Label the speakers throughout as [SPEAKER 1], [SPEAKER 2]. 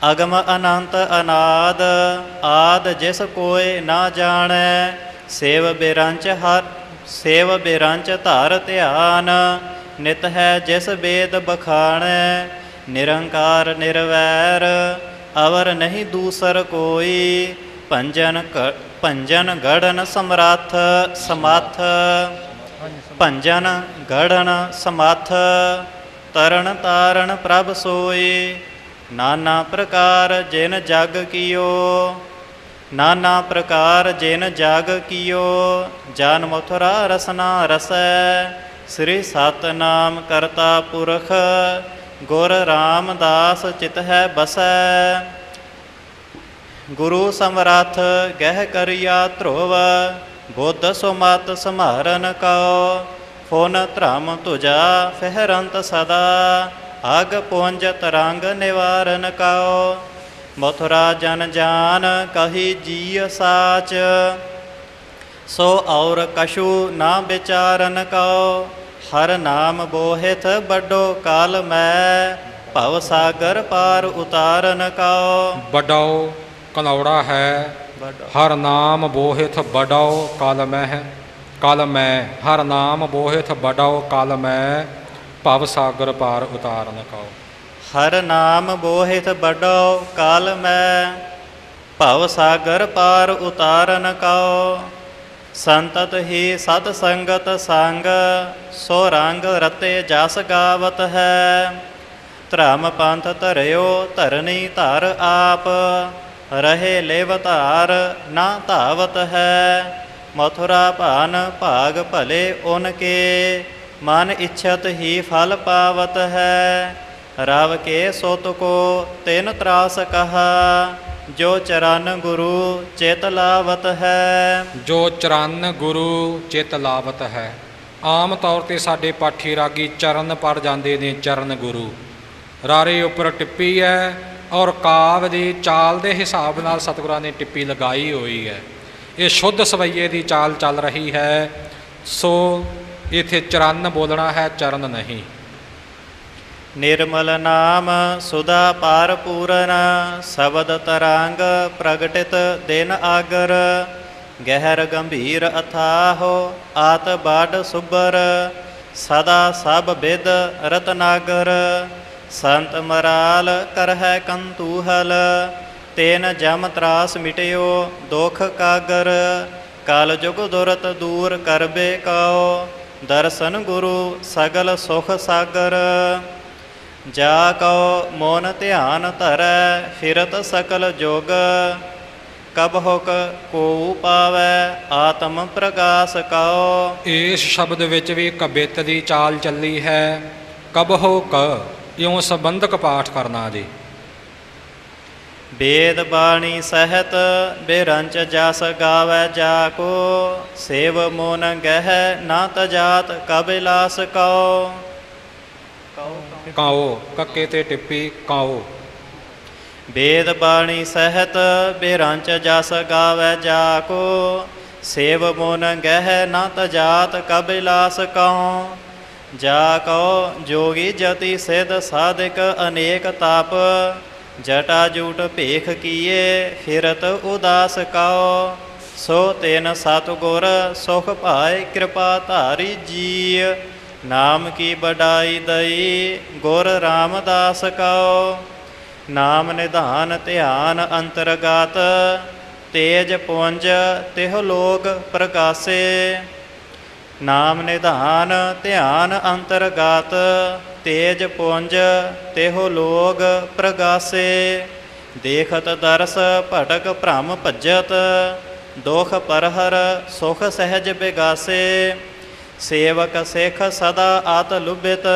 [SPEAKER 1] ਅਗਮ ਅਨੰਤ ਅਨਾਦ, ਆਦ ਜਿਸ ਕੋਇ ਨਾ ਜਾਣੈ, ਸੇਵ ਬਿਰੰਚ ਹਰ, ਸੇਵ ਬਿਰੰਚ ਧਾਰ ਧਿਆਨ, ਨਿਤ ਹੈ ਜਿਸ ਵੇਦ ਬਖਾਣੈ, ਨਿਰੰਕਾਰ ਨਿਰਵੈਰ, ਅਵਰ ਨਹੀਂ ਦੂਸਰ ਕੋਈ, ਭੰਜਨ ਭੰਜਨ ਗੜਨ ਸਮਰੱਥ, ਸਮਾਥ, ਭੰਜਨ ਗੜਨ ਸਮਾਥ, ਤਰਨ ਤਾਰਨ ਪ੍ਰਭ ਸੋਈ ਨਾਨਾ ਪ੍ਰਕਾਰ ਜਿਨ ਜਗ ਕੀਓ, ਨਾਨਾ ਪ੍ਰਕਾਰ ਜਿਨ ਜਗ ਕੀਓ, ਜਨ ਮਥੁਰਾ ਰਸਨਾ ਰਸੈ, ਸ੍ਰੀ ਸਤਨਾਮ ਕਰਤਾ ਪੁਰਖ, ਗੁਰ ਰਾਮਦਾਸ ਚਿਤ ਹੈ ਬਸੈ। ਗੁਰੂ ਸਮਰੱਥ ਗਹਿ ਕਰਿਆ ਧਰੁਵ, ਬੁੱਧ ਸੁਮਤ ਸਮਾਰਨ ਕਉ ਫੋਨ ਧਰਮ ਤੁਜਾ ਫਹਿਰੰਤ ਸਦਾ। ਅਗ ਪੁੰਜ ਤਰੰਗ ਨਿਵਾਰਨ ਕਉ ਮਥੁਰਾ ਜਨ ਜਾਨ ਕਹੀ ਜੀ ਸਾਚ। ਸੋ ਔਰ ਕਛੂ ਨਾ ਵਿਚਾਰਨ ਕਉ ਹਰ ਨਾਮ ਬੋਹਿਤ ਵੱਡੋ ਕਾਲ ਮੈਂ ਭਵ ਸਾਗਰ ਪਾਰ ਉਤਾਰਨ ਕਉ
[SPEAKER 2] ਬਡਾਓ ਕਨੌੜਾ ਹੈ ਹਰ ਨਾਮ ਬੋਹਿਥ ਬਡਾਓ ਕਲ ਮਹਿ ਕਲ ਮੈਂ ਹਰ ਨਾਮ ਬੋਹਿਥ ਬਡਾਓ ਕਲ ਮੈਂ ਭਵ ਸਾਗਰ ਪਾਰ ਉਤਾਰਨ ਕਉ।
[SPEAKER 1] ਹਰ ਨਾਮ ਬੋਹਿਤ ਬਡੋ ਕਾਲ ਮੈਂ ਭਵ ਸਾਗਰ ਪਾਰ ਉਤਾਰਨ ਕਉ। ਸੰਤਤ ਹੀ ਸਤ ਸੰਗਤ ਸੰਗ, ਸੋ ਰੰਗ ਰਤੇ ਜਸ ਗਾਵਤ ਹੈ। ਧਰਮ ਪੰਥ ਧਰਿਓ, ਧਰਨੀ ਧਰ ਆਪ, ਰਹੇ ਲੇਵ ਧਾਰ ਨਾ ਧਾਵਤ ਹੈ। ਮਥੁਰਾ ਭਾਨ ਭਾਗ ਭਲੇ ਉਨ ਮਨ ਇਛਤ ਹੀ ਫਲ ਪਾਵਤ ਹੈ। ਰਵ ਕੇ ਸੁਤ ਕੋ ਤਿਨ ਤਰਾਸ ਕਹਾ, ਜੋ ਚਰਨ ਗੁਰੂ ਚਿਤ ਲਾਵਤ ਹੈ।
[SPEAKER 2] ਜੋ ਚਰਨ ਗੁਰੂ ਚਿਤ ਲਾਵਤ ਹੈ। ਆਮ ਤੌਰ ਤੇ ਸਾਡੇ ਪਾਠੀ ਰਾਗੀ ਚਰਨ ਪੜ ਜਾਂਦੇ ਨੇ ਚਰਨ ਗੁਰੂ। ਰਾਰੇ ਉੱਪਰ ਟਿੱਪੀ ਹੈ ਔਰ ਕਾਵ ਦੀ ਚਾਲ ਦੇ ਹਿਸਾਬ ਨਾਲ ਸਤਿਗੁਰਾਂ ਨੇ ਟਿੱਪੀ ਲਗਾਈ ਹੋਈ ਹੈ। ਇਹ ਸ਼ੁੱਧ ਸਵਈਏ ਦੀ ਚਾਲ ਚੱਲ ਰਹੀ ਹੈ। ਸੋ ਇਥੇ ਚਰਨ ਬੋਲਣਾ ਹੈ, ਚਰਨ ਨਹੀਂ।
[SPEAKER 1] ਨਿਰਮਲ ਨਾਮ ਸੁਦਾ ਪਾਰ ਪੂਰਨ ਸ਼ਬਦ ਤਰੰਗ ਪ੍ਰਗਟਿਤ ਦਿਨ ਆਗਰ। ਗਹਿਰ ਗੰਭੀਰ ਅਥਾਹੋ, ਆਤ ਬਾਡ ਸੁਬਰ। ਸਦਾ ਸਭ ਬਿਦ ਰਤਨਾਗਰ। ਸੰਤ ਮਰਾਲ ਕਰਹਿ ਕੰਤੂਹਲ। ਤੇਨ ਜਮ ਤਰਾਸ ਮਿਟਿਓ ਦੁਖ ਕਾਗਰ। ਕਲ ਜੁਗ ਦੁਰਤ ਦੂਰ ਕਰਬੇ ਕਉ ਦਰਸ਼ਨ ਗੁਰੂ ਸਗਲ ਸੁਖ ਸਾਗਰ। ਜਾ ਕਉ ਮੋਨ ਧਿਆਨ ਧਰੈ, ਫਿਰਤ ਸਕਲ ਜੋਗ। ਕਬ ਹੁਕ ਕੋ ਪਾਵੈ, ਆਤਮ ਪ੍ਰਕਾਸ਼ ਕਉ
[SPEAKER 2] ਇਸ ਸ਼ਬਦ ਵਿੱਚ ਵੀ ਕਬਿਤ ਦੀ ਚਾਲ ਚੱਲੀ ਹੈ। ਕਬਹੋ ਕ ਇਉਂ ਸੰਬੰਧਕ ਪਾਠ ਕਰਨਾ ਜੀ।
[SPEAKER 1] ਵੇਦ ਬਾਣੀ ਸਹਿਤ ਬੇਰੰਚ ਜਸ ਗਾਵੈ ਜਾ ਕੋ ਸੇਵ ਮੋਨ ਗਹਿ ਨਾ ਤਜਾਤ ਕਬਿਲਾਸ ਕਉ
[SPEAKER 2] ਕਾਓ। ਕੱਕੇ ਤੇ ਟਿੱਪੀ ਕਾਓ।
[SPEAKER 1] ਵੇਦ ਬਾਣੀ ਸਹਿਤ ਬੇਰੰਚ ਜਸ ਗਾਵੈ ਜਾ ਕੋ ਸੇਵ ਮੋਨ ਗਹਿ ਨਾ ਤਜਾਤ ਕਬਿਲਾਸ ਕਉ ਜਾ ਕਉ ਜੋਗੀ ਜਤੀ ਸਿਧ ਸਾਧਿਕ ਅਨੇਕ ਤਪ ਜਟਾ ਜੂਟ ਭੇਖ ਕੀਏ, ਫਿਰਤ ਉਦਾਸ ਕਉ ਸੋ ਤੈਨ ਸਤਿਗੁਰ ਸੁਖ ਭਾਇ ਕਿਰਪਾ ਧਾਰੀ ਜੀ ਨਾਮ ਕੀ ਬਡਾਈ ਦਈ, ਗੁਰ ਰਾਮਦਾਸ ਕਉ ਨਾਮ ਨਿਧਾਨ ਧਿਆਨ ਅੰਤਰਗਤ, ਤੇਜ ਪੁੰਜ ਤਿਹ ਲੋਕ ਪ੍ਰਕਾਸੇ। ਨਾਮ ਨਿਧਾਨ ਧਿਆਨ ਅੰਤਰਗਤ ਤੇਜ ਪੁੰਜ ਤਿਹੁ ਲੋਗ ਪ੍ਰਗਾਸੇ। ਦੇਖਤ ਦਰਸ ਭਟਕ ਭ੍ਰਮ ਭਜਤ ਦੁਖ ਪਰਹਰ ਸੁਖ ਸਹਿਜ ਬਿਗਾਸੇ। ਸੇਵਕ ਸਿਖ ਸਦਾ ਆਤ ਲੁਭਿਤ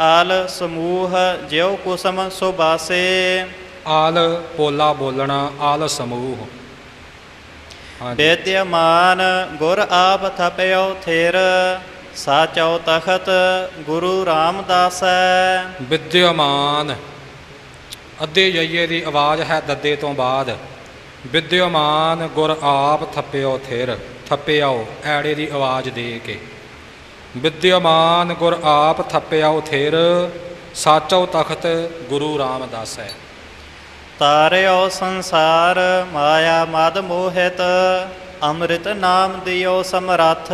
[SPEAKER 1] ਆਲ ਸਮੂਹ ਜਿਉ ਕੁਸਮ ਸੁਬਾਸੇ।
[SPEAKER 2] ਆਲ ਪੋਲਾ ਬੋਲਣਾ ਆਲ ਸਮੂਹ।
[SPEAKER 1] ਬੇਦਿਆਮਾਨ ਗੁਰ ਆਪ ਥਪਿਓ ਥਿਰ ਸਾਚਉ ਤਖਤ ਗੁਰੂ ਰਾਮਦਾਸੈ।
[SPEAKER 2] ਵਿਦਿਆਮਾਨ ਅੱਧੇ ਜਈਏ ਦੀ ਆਵਾਜ਼ ਹੈ ਦੱਦੇ ਤੋਂ ਬਾਅਦ। ਵਿਦਿਆਮਾਨ ਗੁਰ ਆਪ ਥੱਪਿਓ ਥਿਰ ਥੱਪਿਓ ਐੜੇ ਦੀ ਆਵਾਜ਼ ਦੇ ਕੇ। ਵਿਦਿਆਮਾਨ ਗੁਰ ਆਪ ਥੱਪਿਓ ਥਿਰ ਸਾਚੋ ਤਖਤ ਗੁਰੂ ਰਾਮਦਾਸ। ਹੈ
[SPEAKER 1] ਤਾਰਿਓ ਸੰਸਾਰ ਮਾਇਆ ਮਦ ਮੋਹਿਤ ਅੰਮ੍ਰਿਤ ਨਾਮ ਦਿਓ ਸਮਰੱਥ।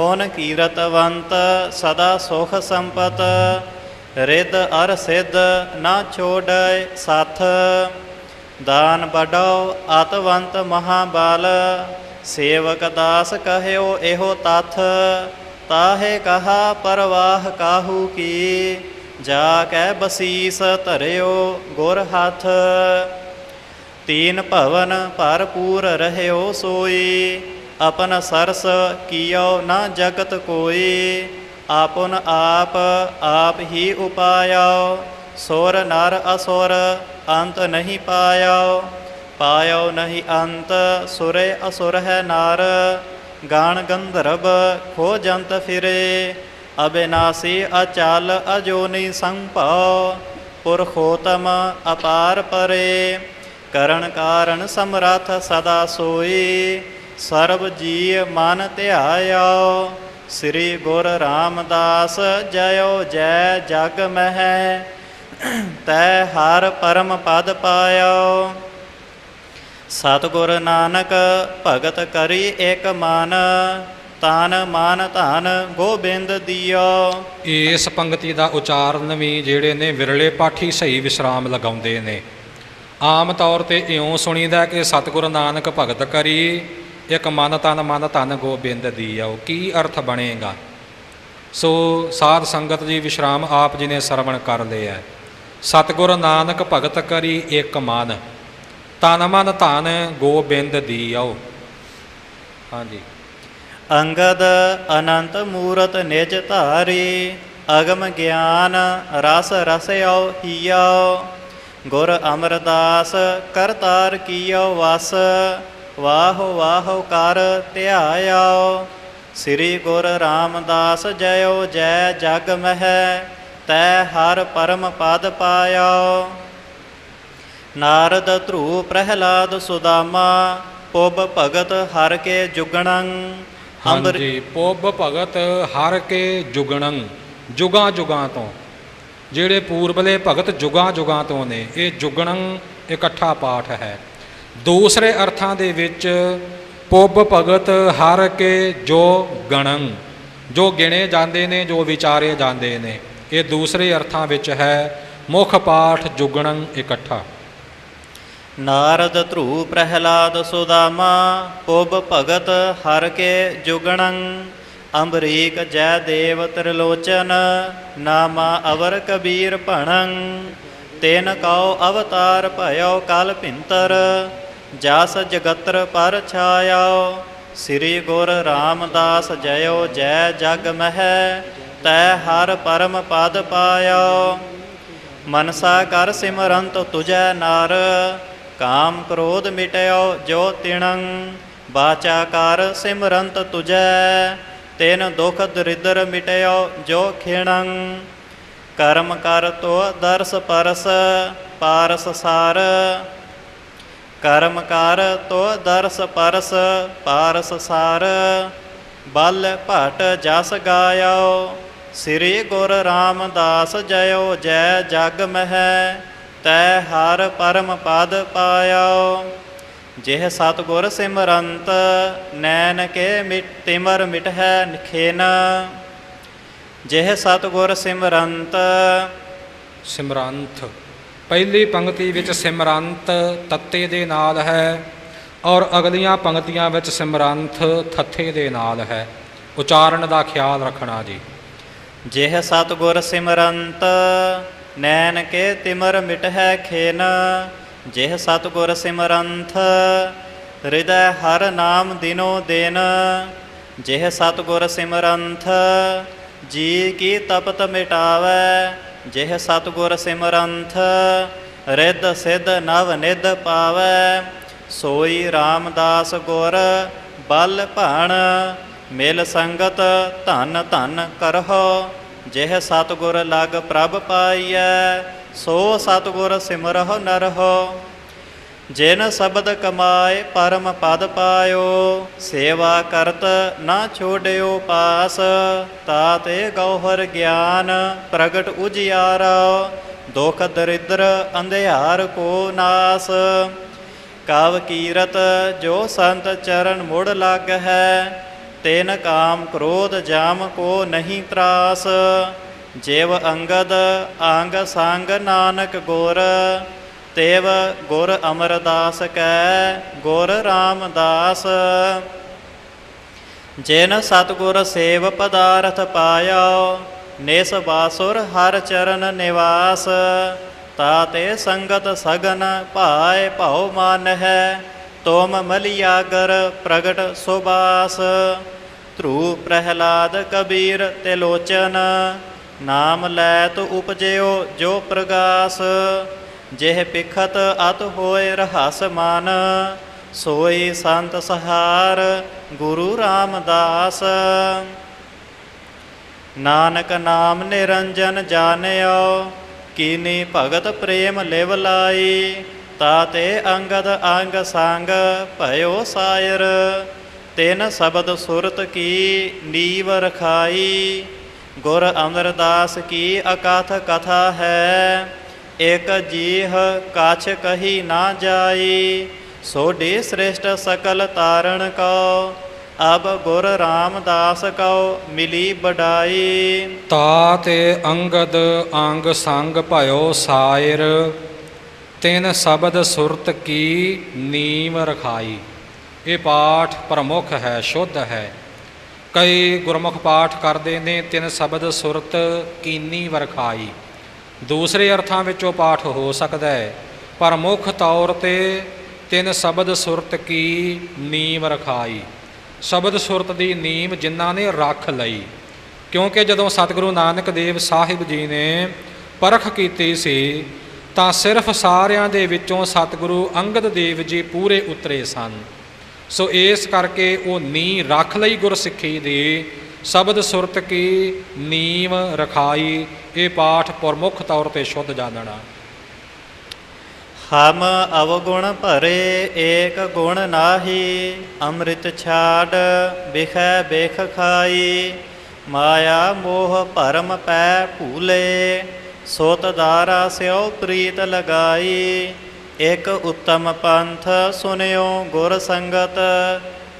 [SPEAKER 1] ਫੋਨ ਕੀਰਤਵੰਤ ਸਦਾ ਸੁਖ ਸੰਪਤ, ਰਿੱਧ ਅਰ ਸਿੱਧ ਨਾ ਛੋੜੈ ਸਾਥ। ਦਾਨ ਬਡੋ ਆਤਵੰਤ ਮਹਾਬਲ, ਸੇਵਕ ਦਾਸ ਕਹਿਓ ਇਹੋ ਤਥ। ਤਾਹੇ ਕਹਾ ਪਰਵਾਹ ਕਾਹੂ ਕੀ, ਜਾ ਕੈ ਬਸੀਸ ਧਰਿਓ ਗੁਰ ਹੱਥ। ਤੀਨ ਭਵਨ ਭਰਪੂਰ ਰਹਿਓ ਸੋਈ ਆਪਨ ਸਰਸ ਕੀਓ ਨਾ ਜਗਤ ਕੋਈ, ਆਪਨ ਆਪ ਆਪ ਹੀ ਉਪਾਇਓ, ਸੁਰ ਨਰ ਅਸੁਰ ਅੰਤ ਨਹੀਂ ਪਾਇਓ ਪਾਇਓ ਨਹੀਂ ਅੰਤ, ਸੁਰੇ ਅਸੁਰ ਹੈ ਨਾਰ, ਗਾਣ ਗੰਧਰਵ ਖੋ ਜੰਤ ਫਿਰੇ, ਅਬਿਨਾਸੀ ਅਚਲ ਅਜੋਨੀ ਸੰਭਉ, ਪੁਰਖੋਤਮ ਅਪਾਰ ਪਰੇ, ਕਰਨ ਕਾਰਨ ਸਮਰਥ ਸਦਾ ਸੋਈ ਸਰਬ ਜੀ ਮਨ ਧਿਆਇਓ, ਸ੍ਰੀ ਗੁਰ ਰਾਮਦਾਸ ਜਯੋ ਜੈ ਜਗ ਮਹਿ, ਤੈ ਹਰ ਪਰਮ ਪਦ ਪਾਇਓ। ਸਤਿਗੁਰ ਨਾਨਕ, ਭਗਤ ਕਰੀ ਇਕ ਮਨ, ਤਾਨ ਮਾਨ ਧਨ ਗੋਬਿੰਦ ਦਿਓ।
[SPEAKER 2] ਇਸ ਪੰਕਤੀ ਦਾ ਉਚਾਰਨ ਵੀ ਜਿਹੜੇ ਨੇ ਵਿਰਲੇ ਪਾਠੀ ਸਹੀ ਵਿਸਰਾਮ ਲਗਾਉਂਦੇ ਨੇ। ਆਮ ਤੌਰ ਤੇ ਇਉਂ ਸੁਣੀਦਾ ਕਿ ਸਤਿਗੁਰ ਨਾਨਕ ਭਗਤ ਕਰੀ ਇੱਕ ਮਨ ਤਨ ਮਨ ਧਨ ਗੋਬਿੰਦ ਆਓ ਕੀ ਅਰਥ ਬਣੇਗਾ? ਸੋ ਸਾਧ ਸੰਗਤ ਜੀ ਵਿਸ਼ਰਾਮ ਆਪ ਜੀ ਨੇ ਸਰਵਣ ਕਰ ਲਿਆ। ਹੈ। ਨਾਨਕ ਭਗਤ ਕਰੀ ਇੱਕ ਮਨ ਤਨ ਮਨ ਧਨ ਗੋਬਿੰਦ ਦੀਓ। ਹਾਂਜੀ।
[SPEAKER 1] ਅੰਗਦ ਅਨੰਤ ਮੂਰਤ ਨਿਜ ਧਾਰੀ, ਅਗਮ ਗਿਆਨ ਰਸ ਰਸਿਓ ਹੀਓ। ਗੁਰ ਅਮਰਦਾਸ ਕਰਤਾਰ ਕੀਓ ਵਸ ਵਾਹ ਵਾਹ ਕਰ ਧਿਆਇਓ। ਸ੍ਰੀ ਗੁਰ ਰਾਮਦਾਸ ਜਯੋ ਜੈ ਜਗ ਮਹਿ, ਤੈ ਹਰ ਪਰਮ ਪਦ ਪਾਇਓ। ਨਾਰਦ ਧਰੂ ਪ੍ਰਹਿਲਾਦ ਸੁਦਾਮਾ, ਪੁੱਬ ਭਗਤ ਹਰ ਕੇ ਜੁਗਣੰ। ਅੰਬਰ
[SPEAKER 2] ਹਾਂਜੀ, ਪੁੱਬ ਭਗਤ ਹਰ ਕੇ ਜੁਗਣੰ, ਜੁਗਾਂ ਜੁਗਾਂ ਤੋਂ। ਜਿਹੜੇ ਪੂਰਬਲੇ ਭਗਤ ਜੁਗਾਂ ਜੁਗਾਂ ਤੋਂ ਨੇ, ਇਹ ਜੁਗਣੰ ਇਕੱਠਾ ਪਾਠ ਹੈ। ਦੂਸਰੇ ਅਰਥਾਂ ਦੇ ਵਿੱਚ ਪੁੱਬ ਭਗਤ ਹਰ ਕੇ ਜੋ ਗਣੰ, ਜੋ ਗਿਣੇ ਜਾਂਦੇ ਨੇ, ਜੋ ਵਿਚਾਰੇ ਜਾਂਦੇ ਨੇ। ਇਹ ਦੂਸਰੇ ਅਰਥਾਂ ਵਿੱਚ ਹੈ, ਮੁੱਖ ਪਾਠ ਜੁਗਣੰ ਇਕੱਠਾ।
[SPEAKER 1] ਨਾਰਦ ਧਰੂ ਪ੍ਰਹਿਲਾਦ ਸੁਦਾਮਾ, ਪੁੱਬ ਭਗਤ ਹਰ ਕੇ ਜੁਗਣੰ, ਅੰਬਰੀਕ ਜੈ ਦੇਵ ਤ੍ਰਿਲੋਚਨ, ਨਾਮਾ ਅਵਰ ਕਬੀਰ ਭਣੰ ਤੈਨ ਕਉ ਅਵਤਾਰ ਭਇਓ ਕਲ ਭਿੰਤਰ, ਜਸ ਜਗਤਰ ਪਰ ਛਾਇਓ। ਸ੍ਰੀ ਗੁਰ ਰਾਮਦਾਸ ਜਯੋ ਜੈ ਜਗ ਮਹਿ, ਤੈ ਹਰ ਪਰਮ ਪਦ ਪਾਇਓ। ਮਨਸਾ ਕਰ ਸਿਮਰੰਤ ਤੁਜੈ ਨਰ, ਕਾਮ ਕ੍ਰੋਧ ਮਿਟਿਓ ਜੋ ਤਿਣੰ। ਬਾਚਾ ਕਰ ਸਿਮਰੰਤ ਤੁਜੈ, ਤੈਨ ਦੁਖ ਦਰਿਦਰ ਮਿਟਿਓ ਜੋ ਖਿਣੰ। ਕਰਮ ਕਰ ਤੋ ਦਰਸ ਪਰਸ, ਪਾਰਸ ਸਾਰ। ਕਰਮ ਕਰ ਤੋ ਦਰਸ ਪਰਸ, ਪਾਰਸ ਸਾਰ। ਬਲ ਭਟ ਜਸ ਗਾਇਓ, ਸ੍ਰੀ ਗੁਰ ਰਾਮਦਾਸ ਜਯੋ ਜੈ ਜਗ ਮਹਿ, ਤੈ ਹਰ ਪਰਮ ਪਦ ਪਾਇਓ। ਜਿਹ ਸਤਗੁਰ ਸਿਮਰੰਤ, ਨੈਣ ਕੇ ਮਿਟ ਤਿਮਰ ਮਿਟਹਿ ਨਿਖੇਨ। ਜਿਹ ਸਤਗੁਰ ਸਿਮਰੰਤ।
[SPEAKER 2] ਸਿਮਰੰਤ ਪਹਿਲੀ ਪੰਕਤੀ ਵਿੱਚ ਸਿਮਰੰਤ ਤੱਤੇ ਦੇ ਨਾਲ ਹੈ ਔਰ ਅਗਲੀਆਂ ਪੰਕਤੀਆਂ ਵਿੱਚ ਸਿਮਰੰਤ ਥੱਥੇ ਦੇ ਨਾਲ ਹੈ। ਉਚਾਰਨ ਦਾ ਖਿਆਲ ਰੱਖਣਾ ਜੀ।
[SPEAKER 1] ਜਿਹ ਸਤਗੁਰ ਸਿਮਰੰਤ ਨੈਣ ਕੇ ਤਿਮਰ ਮਿਟਹਿ ਖੇਨ। ਜਿਹ ਸਤਗੁਰ ਸਿਮਰੰਥ ਹਿਰਦੈ ਹਰ ਨਾਮ ਦਿਨੋ ਦਿਨ। ਜਿਹ ਸਤਗੁਰ ਸਿਮਰੰਥ ਜੀ ਕੀ ਤਪਤ ਮਿਟਾਵੈ, ਜਿਹ ਸਤਗੁਰ ਸਿਮਰੰਥ, ਰਿੱਧ ਸਿੱਧ ਨਵ ਨਿਧ ਪਾਵੈ। ਸੋਈ RAM ਗੁਰ, ਬਲ ਭਣ, ਮਿਲ ਸੰਗਤ ਧਨ ਧਨ ਕਰਹੁ। ਜਿਹ ਸਤਗੁਰ ਲਗ ਪ੍ਰਭ ਪਾਈਐ, ਸੋ ਸਤਗੁਰ ਸਿਮਰਹੁ ਨਰਹੁ। ਜਿਨ ਸ਼ਬਦ ਕਮਾਏ, ਪਰਮ ਪਦ ਪਾਇਓ। ਸੇਵਾ ਕਰਤ ਨਾ ਛੋੜਿਓ ਪਾਸ, ਤਾ ਤੇ ਗੌਹਰ ਗਿਆਨ ਪ੍ਰਗਟ ਉਜਿਆਰਾ। ਦੁਖ ਦਰਿਦਰ ਅੰਧਿਆਰ ਕੋ ਨਾਸ। ਕਵ ਕੀਰਤ ਜੋ ਸੰਤ ਚਰਨ ਮੁੜ ਲੱਗ ਹੈ ਤੈਨ ਕਾਮ ਕ੍ਰੋਧ ਜਾਮ ਕੋ ਨਹੀਂ ਤਰਾਸ। ਜੇਵ ਅੰਗਦ, ਅੰਗ ਸੰਗ ਨਾਨਕ ਗੋਰ। ਤੇਵ ਗੁਰ ਅਮਰਦਾਸ ਕੈ, ਗੁਰ ਰਾਮਦਾਸ। ਜਿਨ ਸਤਗੁਰ ਸੇਵ ਪਦਾਰਥ ਪਾਇਆ ਨਿਸ ਬਾਸੁਰ ਹਰ ਚਰਨ ਨਿਵਾਸ। ਤਾ ਤੇ ਸੰਗਤ ਸਗਨ ਭਾਏ ਭਉ ਮਨ ਹੈ ਤੋਮ ਮਲਿਆਗਰ ਪ੍ਰਗਟ ਸੁਬਾਸ ਧਰੂ ਪ੍ਰਹਿਲਾਦ ਕਬੀਰ ਤੇ ਲੋਚਨ ਨਾਮ ਲੈ ਤੋ ਉਪਜਿਓ ਜੋ ਪ੍ਰਗਾਸ। ਜਿਹ ਪਿਖਤ ਅਤ ਹੋਏ ਰਹਸ ਮਾਨ, ਸੋਈ ਸੰਤ ਸਹਾਰ ਗੁਰੂ ਰਾਮਦਾਸ। ਨਾਨਕ ਨਾਮ ਨਿਰੰਜਨ ਜਾਣਿਓ, ਕੀਨੀ ਭਗਤ ਪ੍ਰੇਮ ਲਿਵ ਲਾਈ ਤਾਤੇ ਅੰਗਦ ਅੰਗ ਸੰਗ ਭਇਓ ਸਾਇਰ। ਤਿਨ ਸ਼ਬਦ ਸੁਰਤ ਕੀ ਨੀਵ ਰਖਾਈ, ਗੁਰ ਅਮਰਦਾਸ ਕੀ ਅਕਥ ਕਥਾ ਹੈ। ਇਕ ਜੀਹ ਕਾਛ ਕਹੀ ਨਾ ਜਾਈ, ਸੋਢੀ ਸ੍ਰੇਸ਼ਟ ਸਕਲ ਤਾਰਣ ਕੋ ਅਬ ਗੁਰ ਰਾਮਦਾਸ ਕਉ ਮਿਲੀ ਬਡਾਈ।
[SPEAKER 2] ਤਾਤੇ ਅੰਗਦ ਅੰਗ ਸੰਗ ਭਇਓ ਸਾਇਰ, ਤਿੰਨ ਸ਼ਬਦ ਸੁਰਤ ਕੀ ਨੀਮ ਰਖਾਈ। ਇਹ ਪਾਠ ਪ੍ਰਮੁੱਖ ਹੈ, ਸ਼ੁੱਧ ਹੈ। ਕਈ ਗੁਰਮੁਖ ਪਾਠ ਕਰਦੇ ਨੇ, ਤਿੰਨ ਸ਼ਬਦ ਸੁਰਤ ਕੀਨੀ ਵਰਖਾਈ। ਦੂਸਰੇ ਅਰਥਾਂ ਵਿੱਚੋਂ ਪਾਠ ਹੋ ਸਕਦਾ ਹੈ। ਪਰ ਮੁੱਖ ਤੌਰ ਤੇ ਤਿੰਨ ਸ਼ਬਦ ਸੁਰਤ ਕੀ ਨੀਮ ਰਖਾਈ। ਸ਼ਬਦ ਸੁਰਤ ਦੀ ਨੀਮ ਜਿਨ੍ਹਾਂ ਨੇ ਰੱਖ ਲਈ। ਕਿਉਂਕਿ ਜਦੋਂ ਸਤਿਗੁਰੂ ਨਾਨਕ ਦੇਵ ਸਾਹਿਬ ਜੀ ਨੇ ਪਰਖ ਕੀਤੀ ਸੀ, ਤਾਂ ਸਿਰਫ ਸਾਰਿਆਂ ਦੇ ਵਿੱਚੋਂ ਸਤਿਗੁਰੂ ਅੰਗਦ ਦੇਵ ਜੀ ਪੂਰੇ ਉਤਰੇ ਸਨ। ਸੋ ਇਸ ਕਰਕੇ ਉਹ ਨੀ ਰੱਖ ਲਈ ਗੁਰਸਿੱਖੀ ਦੀ ਸ਼ਬਦ ਸੁਰਤ ਕੀ ਨੀਮ ਰਖਾਈ, ਇਹ ਪਾਠ ਪ੍ਰਮੁੱਖ ਤੌਰ ਤੇ ਸ਼ੁੱਧ ਜਾਣਨਾ
[SPEAKER 1] ਹਮ ਅਵਗੁਣ ਭਰੇ ਏਕ ਗੁਣ ਨਾਹੀ, ਅੰਮ੍ਰਿਤ ਛਾੜ ਬਿਖੈ ਬਿਖ ਖਾਈ। ਮਾਇਆ ਮੋਹ ਭਰਮ ਪੈ ਭੂਲੇ, ਸੋਤ ਦਾਰਾ ਸਿਓ ਪ੍ਰੀਤ ਲਗਾਈ। ਇਕ ਉੱਤਮ ਪੰਥ ਸੁਨਿਓ ਗੁਰ ਸੰਗਤ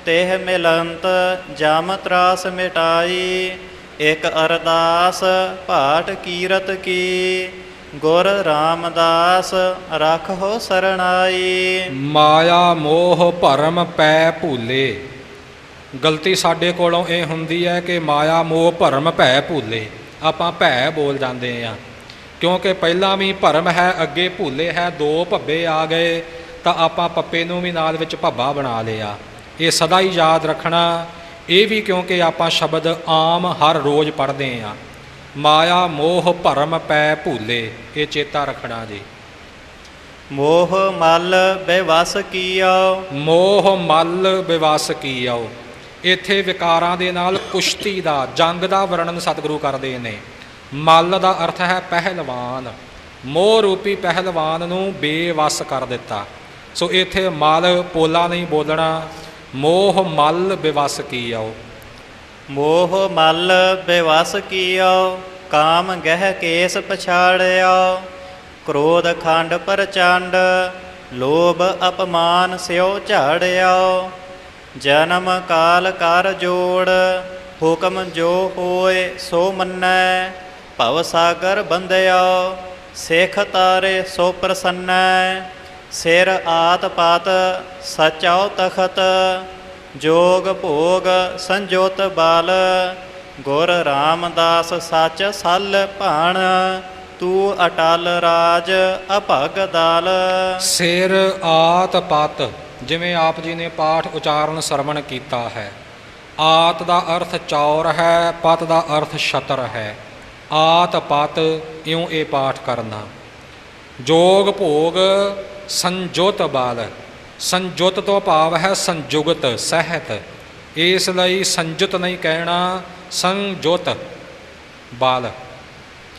[SPEAKER 1] ਤੇਹ ਮਿਲੰਤ, ਜਮ ਤਰਾਸ ਮਿਟਾਈ, ਇਕ ਅਰਦਾਸ ਭਾਟ ਕੀਰਤ ਕੀ। ਗੁਰ ਰਾਮਦਾਸ ਰਖੋ ਸਰਣਾਈ।
[SPEAKER 2] ਮਾਇਆ ਮੋਹ ਭਰਮ ਪੈ ਭੂਲੇ। ਗਲਤੀ ਸਾਡੇ ਕੋਲੋਂ ਇਹ ਹੁੰਦੀ ਹੈ ਕਿ ਮਾਇਆ ਮੋਹ ਭਰਮ ਭੈ ਭੂਲੇ। ਆਪਾਂ ਭੈ ਬੋਲ ਜਾਂਦੇ ਆ ਕਿਉਂਕਿ ਪਹਿਲਾਂ ਵੀ ਭਰਮ ਹੈ, ਅੱਗੇ ਭੂਲੇ ਹੈ, ਦੋ ਭੱਬੇ ਆ ਗਏ, ਤਾਂ ਆਪਾਂ ਪੱਪੇ ਨੂੰ ਵੀ ਨਾਲ ਵਿੱਚ ਭੱਬਾ ਬਣਾ ਲਿਆ। ਇਹ ਸਦਾ ਹੀ ਯਾਦ ਰੱਖਣਾ ਇਹ ਵੀ ਕਿਉਂਕਿ ਆਪਾਂ ਸ਼ਬਦ ਆਮ ਹਰ ਰੋਜ਼ ਪੜ੍ਹਦੇ ਆ ਮਾਇਆ ਮੋਹ ਭਰਮ ਪੈ ਭੂਲੇ ਇਹ ਚੇਤਾ ਰੱਖਣਾ ਜੀ।
[SPEAKER 1] ਮੋਹ ਮਲ ਬੇਵਸ ਕੀਓ।
[SPEAKER 2] ਮੋਹ ਮਲ ਵਿਵਸ ਕੀਓ। ਇੱਥੇ ਵਿਕਾਰਾਂ ਦੇ ਨਾਲ ਕੁਸ਼ਤੀ ਦਾ ਜੰਗ ਦਾ ਵਰਣਨ ਸਤਿਗੁਰੂ ਕਰਦੇ ਨੇ। ਮਲ ਦਾ ਅਰਥ ਹੈ ਪਹਿਲਵਾਨ। ਮੋਹ ਰੂਪੀ ਪਹਿਲਵਾਨ ਨੂੰ ਬੇਵਸ ਕਰ ਦਿੱਤਾ। ਸੋ ਇੱਥੇ ਮਲ ਪੋਲਾ ਨਹੀਂ ਬੋਲਣਾ ਮੋਹ ਮਲ ਵਿਵਸ ਕੀਓ।
[SPEAKER 1] ਮੋਹ ਮਲ ਬੇਵਸ ਕੀਓ, ਕਾਮ ਗਹਿ ਕੇਸ ਪਛਾੜਿਓ। ਕ੍ਰੋਧ ਖੰਡ ਪਰਚੰਡ, ਲੋਭ ਅਪਮਾਨ ਸਿਓ ਝਾੜਿਓ। ਜਨਮ ਕਾਲ ਕਰ ਜੋੜ, ਹੁਕਮ ਜੋ ਹੋਏ ਸੋ ਮੰਨੈ, ਭਵ ਸਾਗਰ ਬੰਦਿਓ ਸਿਖ ਤਾਰੇ ਸੋ ਪ੍ਰਸੰਨੈ ਸਿਰ ਆਤ ਪਾਤ ਸਚਾਉ ਤਖਤ, ਜੋਗ ਭੋਗ ਸੰਜੋਤ ਬਾਲ, ਗੁਰ ਰਾਮਦਾਸ ਸੱਚ ਸਲ ਭਾਣ, ਤੂੰ ਅਟਲ ਰਾਜ ਅਭਗ ਦਲ।
[SPEAKER 2] ਸਿਰ ਆਤ ਪਤ, ਜਿਵੇਂ ਆਪ ਜੀ ਨੇ ਪਾਠ ਉਚਾਰਨ ਸਰਵਣ ਕੀਤਾ ਹੈ। ਆਤ ਦਾ ਅਰਥ ਚੌਰ ਹੈ, ਪਤ ਦਾ ਅਰਥ ਛਤਰ ਹੈ। ਆਤ ਪਤ ਇਉਂ ਇਹ ਪਾਠ ਕਰਨਾ। ਜੋਗ ਭੋਗ ਸੰਜੋਤ ਬਾਲ। ਸੰਜੋਤ ਤੋਂ ਭਾਵ ਹੈ ਸੰਯੁਗਤ ਸਹਿਤ। ਇਸ ਲਈ ਸੰਜੁਤ ਨਹੀਂ ਕਹਿਣਾ, ਸੰਜੋਤ ਬਾਲ।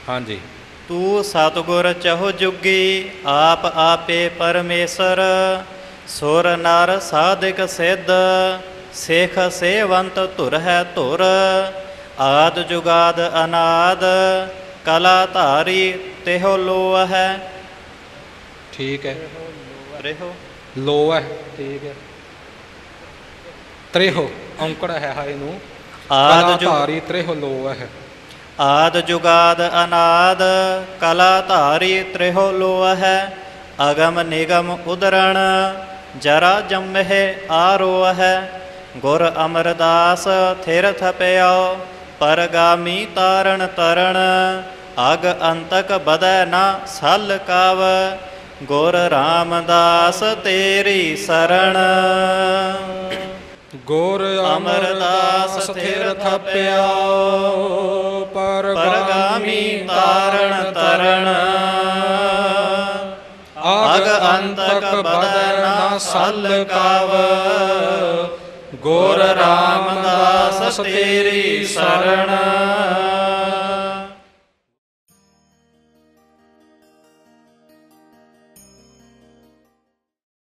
[SPEAKER 2] ਹਾਂਜੀ।
[SPEAKER 1] ਤੂੰ ਸਤਿਗੁਰ ਚਹੁ ਜੁਗੀ, ਆਪ ਆਪੇ ਪਰਮੇਸ਼ਰ। ਸੁਰ ਨਰ ਸਾਧਿਕ ਸਿੱਧ, ਸੇਖ ਸੇਵੰਤ ਧੁਰ ਹੈ ਧੁਰ। ਆਦ ਜੁਗਾਦ ਅਨਾਦ, ਕਲਾ ਧਾਰੀ ਤਿਹੁ ਲੋ ਹੈ।
[SPEAKER 2] ਠੀਕ ਹੈ। ਲੋ ਹੈ ਠੀਕ ਹੈ। ਤ੍ਰਿਹੋ ਔਂਕੜ ਹੈ ਹਾਏ ਨੂੰ।
[SPEAKER 1] ਆਦ
[SPEAKER 2] ਕਲਾ
[SPEAKER 1] ਜੁਗ
[SPEAKER 2] ਧਾਰੀ ਤ੍ਰਿਹੋ ਲੋ ਹੈ।
[SPEAKER 1] ਆਦ ਜੁਗਾਦ ਅਨਾਦ ਕਲਾ ਧਾਰੀ ਤ੍ਰਿਹੁ ਲੋਹ ਹੈ। ਅਗਮ ਨਿਗਮ ਉਦਰਣ ਜਰਾ ਜੰਮਹਿ ਆਰੋਹ ਹੈ। ਗੁਰ ਅਮਰਦਾਸ ਥਿਰ ਥਪਿਓ ਪਰਗਾਮੀ ਤਾਰਣ ਤਰਣ ਅਗ ਅੰਤਕ ਬਦੈ ਨਾ ਸਲ ਕਵ ਗੁਰ ਰਾਮਦਾਸ ਤੇਰੀ ਸਰਣ।
[SPEAKER 2] ਗੁਰ
[SPEAKER 1] ਅਮਰਦਾਸ
[SPEAKER 2] ਅਮਰਦਾਸ ਥਿਰ ਥਪਿਆ,
[SPEAKER 1] ਪਰਗਾਮੀ ਤਾਰਣ ਤਰਣ
[SPEAKER 2] ਅਗ ਅੰਤਕ ਬਦਨ ਸਲ ਕਵ, ਗੁਰ ਰਾਮਦਾਸ ਤੇਰੀ ਸਰਣ।